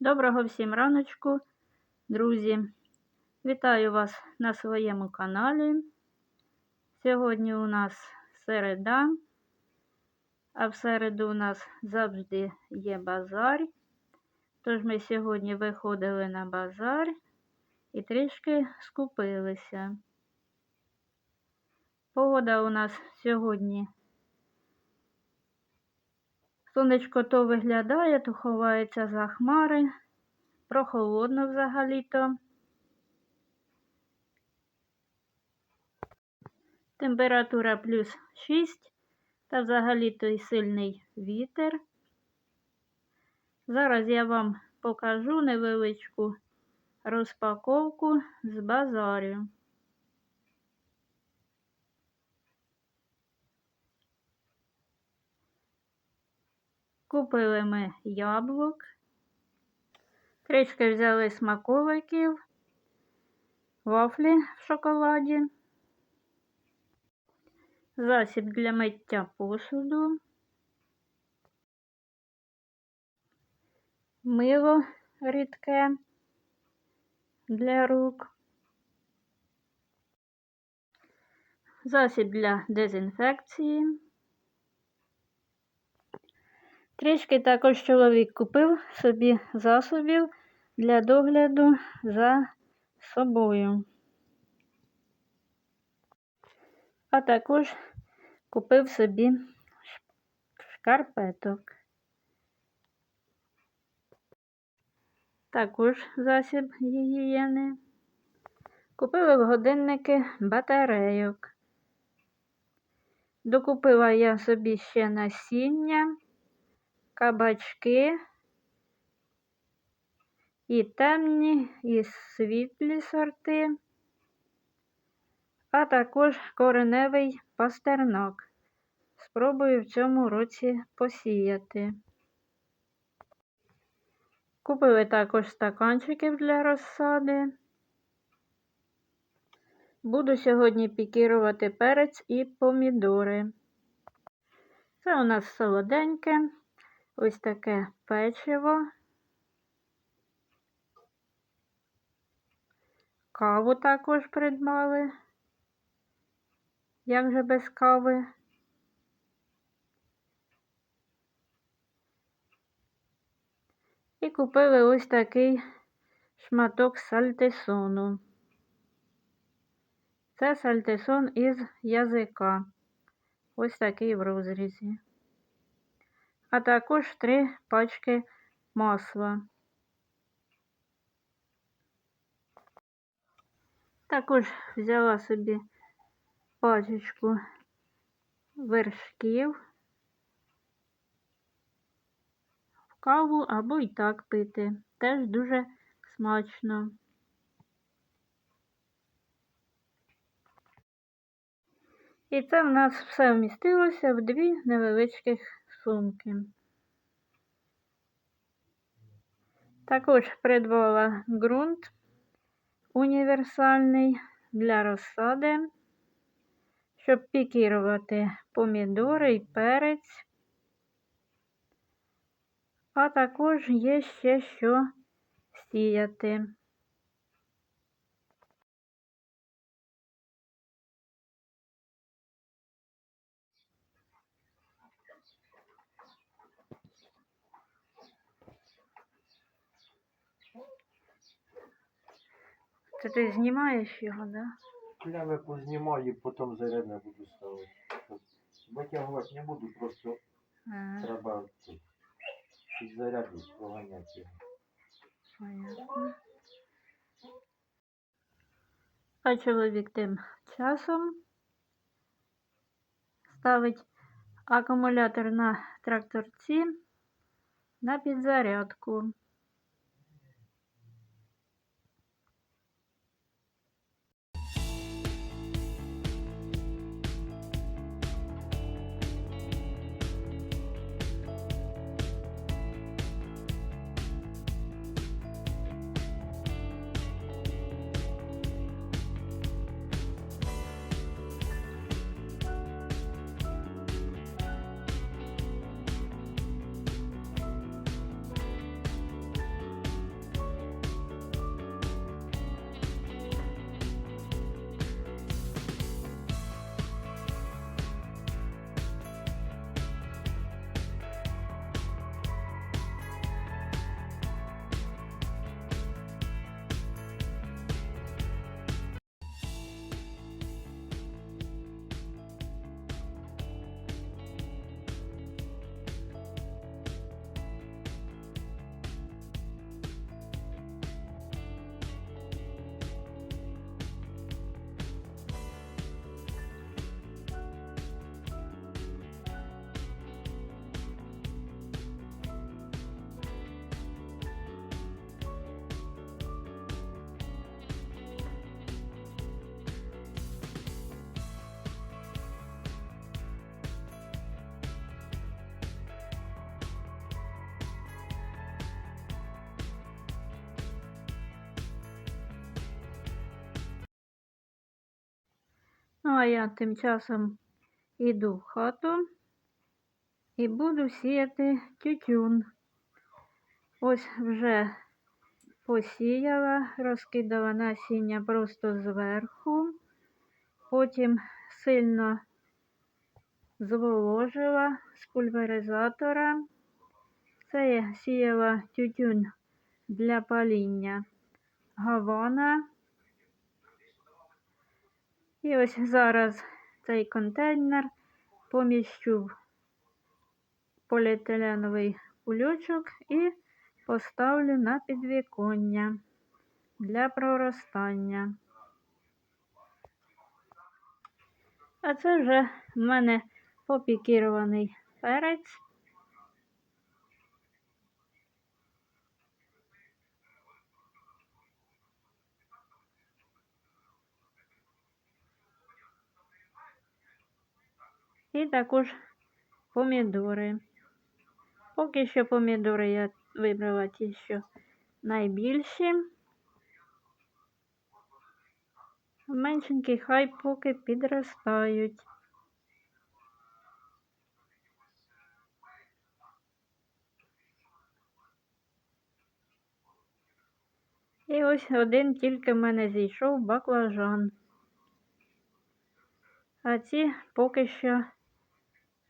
Доброго всім раночку, друзі! Вітаю вас на своєму каналі. Сьогодні у нас середа, а в середу у нас завжди є базар. Тож ми сьогодні виходили на базар і трішки скупилися. Погода у нас сьогодні. Сонечко то виглядає, то ховається за хмари. Прохолодно взагалі-то. Температура плюс 6 та взагалі-то й сильний вітер. Зараз я вам покажу невеличку розпаковку з базарю. Купили ми яблук, трішки взяли смаковиків, вафлі в шоколаді, засіб для миття посуду, мило рідке для рук, засіб для дезінфекції. Трішки також чоловік купив собі засобів для догляду за собою. А також купив собі шкарпеток. Також засіб гігієни. Купили в годинники батарейок. Докупила я собі ще насіння кабачки і темні, і світлі сорти, а також кореневий пастернак. Спробую в цьому році посіяти. Купили також стаканчиків для розсади. Буду сьогодні пікірувати перець і помідори. Це у нас солоденьке. Ось таке печиво. Каву також придбали. Як же без кави? І купили ось такий шматок сальтисону. Це сальтисон із язика. Ось такий в розрізі а також три пачки масла. Також взяла собі пачечку вершків в каву або і так пити. Теж дуже смачно. І це в нас все вмістилося в дві невеличких сумки. Також придбала ґрунт універсальний для розсади, щоб пікірувати помідори і перець, а також є ще що сіяти. Це ти знімаєш його, так? Да? Не познімаю, потім зарядне буду ставити. Витягувати не буду, просто А, треба під заряду поганяти. його. понятно. А чоловік тим часом ставить акумулятор на тракторці на підзарядку. А я тим часом іду в хату і буду сіяти тютюн. Ось вже посіяла, розкидала насіння просто зверху, потім сильно зволожила з пульверизатора. Це я сіяла тютюн для паління гавана. І ось зараз цей контейнер поміщу в поліетиленовий кульочок і поставлю на підвіконня для проростання. А це вже в мене попікірований перець. І також помідори. Поки що помідори я вибрала ті, що найбільші. Меншенькі хай поки підростають. І ось один тільки в мене зійшов баклажан. А ці поки що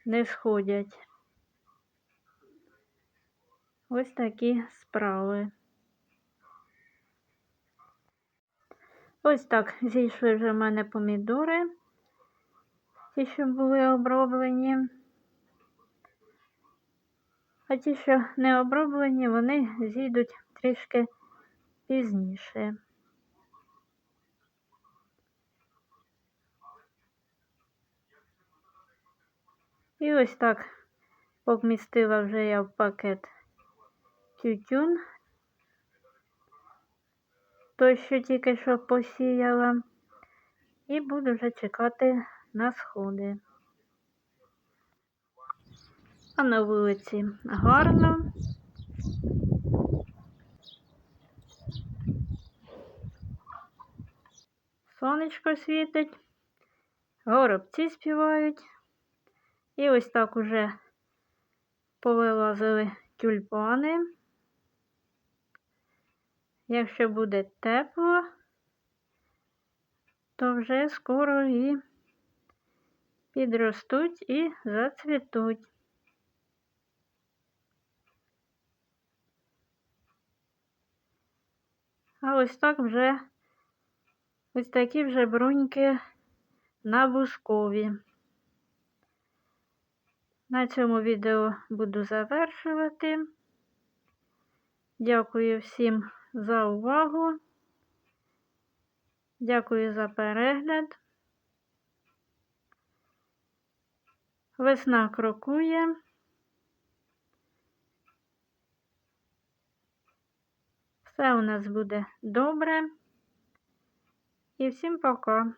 не сходять. Ось такі справи. Ось так зійшли вже в мене помідори, ті, що були оброблені. А ті, що не оброблені, вони зійдуть трішки пізніше. І ось так помістила вже я в пакет тютюн, той, що тільки що посіяла, і буду вже чекати на сходи. А на вулиці гарно. Сонечко світить, горобці співають. І ось так уже повилазили тюльпани. Якщо буде тепло, то вже скоро і підростуть і зацвітуть. А ось так вже ось такі вже бруньки на бускові. На цьому відео буду завершувати. Дякую всім за увагу. Дякую за перегляд. Весна крокує. Все у нас буде добре. І всім пока.